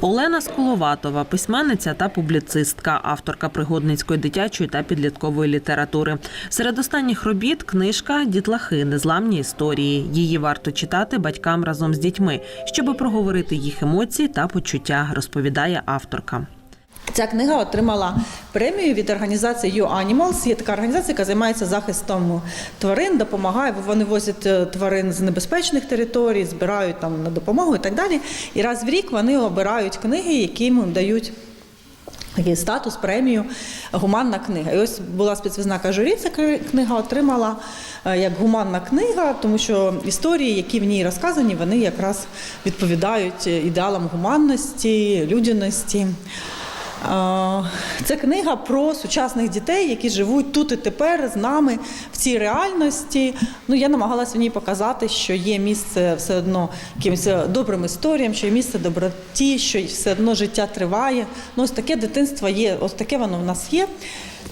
Олена Сколоватова, письменниця та публіцистка, авторка пригодницької дитячої та підліткової літератури. Серед останніх робіт книжка Дітлахи незламні історії. Її варто читати батькам разом з дітьми, щоб проговорити їх емоції та почуття, розповідає авторка. Ця книга отримала премію від організації You Animals. Є така організація, яка займається захистом тварин, допомагає, бо вони возять е, тварин з небезпечних територій, збирають там на допомогу і так далі. І раз в рік вони обирають книги, які їм дають. Такий статус, премію гуманна книга. І ось була спецвізнака журі, ця книга отримала е, як гуманна книга, тому що історії, які в ній розказані, вони якраз відповідають ідеалам гуманності, людяності. Це книга про сучасних дітей, які живуть тут і тепер з нами в цій реальності. Ну я намагалася в ній показати, що є місце все одно якимось добрим історіям, що є місце доброті, що все одно життя триває. Ну ось таке дитинство є, ось таке воно в нас є.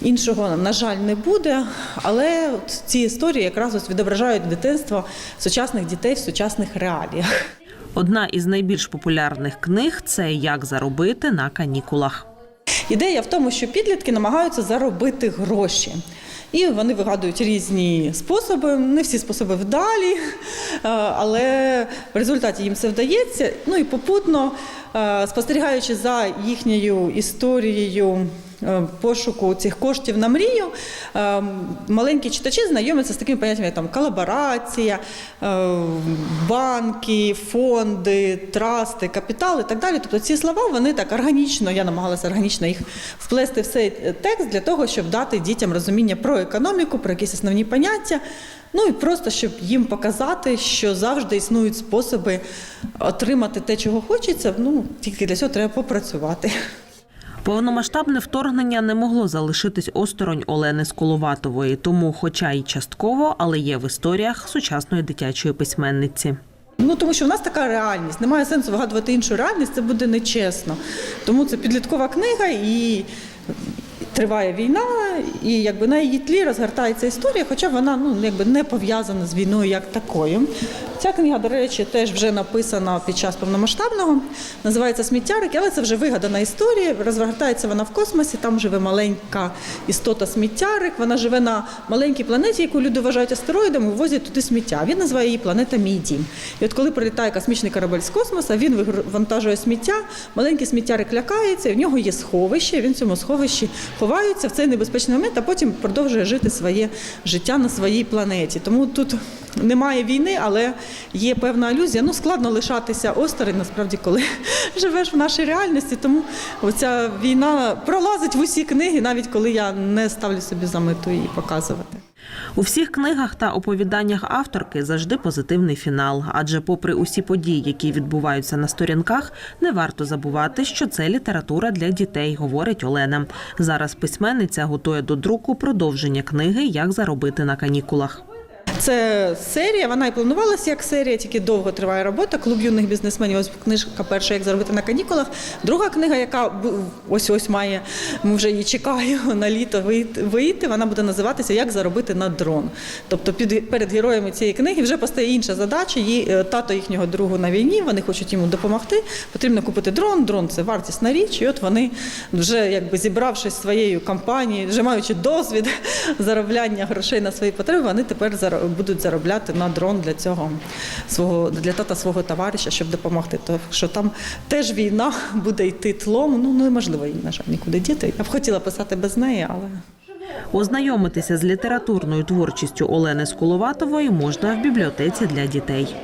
Іншого, на жаль, не буде, але ці історії якраз ось відображають дитинство сучасних дітей в сучасних реаліях. Одна із найбільш популярних книг це Як заробити на канікулах. Ідея в тому, що підлітки намагаються заробити гроші. І вони вигадують різні способи, не всі способи вдалі, е, але в результаті їм це вдається. Ну і попутно, е, спостерігаючи за їхньою історією пошуку цих коштів на мрію, е, маленькі читачі знайомляться з такими поняттями, як там колаборація, е, банки, фонди, трасти, капітал і так далі. Тобто ці слова вони так органічно, я намагалася органічно їх вплести в цей текст для того, щоб дати дітям розуміння про економіку, про якісь основні поняття. Ну і просто щоб їм показати, що завжди існують способи отримати те, чого хочеться. Ну тільки для цього треба попрацювати. Повномасштабне вторгнення не могло залишитись осторонь Олени Сколоватової, тому, хоча і частково, але є в історіях сучасної дитячої письменниці. Ну тому що в нас така реальність. Немає сенсу вигадувати іншу реальність, це буде нечесно. Тому це підліткова книга і. Триває війна, і якби на її тлі розгортається історія, хоча вона ну якби не пов'язана з війною як такою. Ця книга, до речі, теж вже написана під час повномасштабного. Називається Сміттярик, але це вже вигадана історія. Розгортається вона в космосі. Там живе маленька істота сміттярик. Вона живе на маленькій планеті, яку люди вважають астероїдом, і возять туди сміття. Він називає її планета Мій дім. І от коли прилітає космічний корабель з космоса, він вивантажує сміття. Маленький сміттярик лякається, і в нього є сховище. Він в цьому сховищі ховається в цей небезпечний момент, а потім продовжує жити своє життя на своїй планеті. Тому тут немає війни, але є певна алюзія. Ну складно лишатися осторонь, насправді, коли живеш в нашій реальності. Тому оця війна пролазить в усі книги, навіть коли я не ставлю собі за мету її показувати. У всіх книгах та оповіданнях авторки завжди позитивний фінал. Адже, попри усі події, які відбуваються на сторінках, не варто забувати, що це література для дітей, говорить Олена. Зараз письменниця готує до друку продовження книги Як заробити на канікулах. Це серія, вона і планувалася як серія, тільки довго триває робота. Клуб юних бізнесменів. Ось книжка перша, як заробити на канікулах. Друга книга, яка ось ось має, ми вже її чекаємо на літо вийти-. Вона буде називатися Як заробити на дрон. Тобто під перед героями цієї книги вже постає інша задача. Її е, тато їхнього другу на війні. Вони хочуть йому допомогти. Потрібно купити дрон. Дрон це вартісна річ. І от вони вже якби зібравшись своєю компанією, вже маючи досвід заробляння грошей на свої потреби, вони тепер заро- будуть заробляти на дрон для цього свого для тата свого товариша, щоб допомогти. То що там теж війна буде йти тлом. Ну неможливо її, на жаль, нікуди діти. Я б хотіла писати без неї, але. Ознайомитися з літературною творчістю Олени Скуловатової можна в бібліотеці для дітей.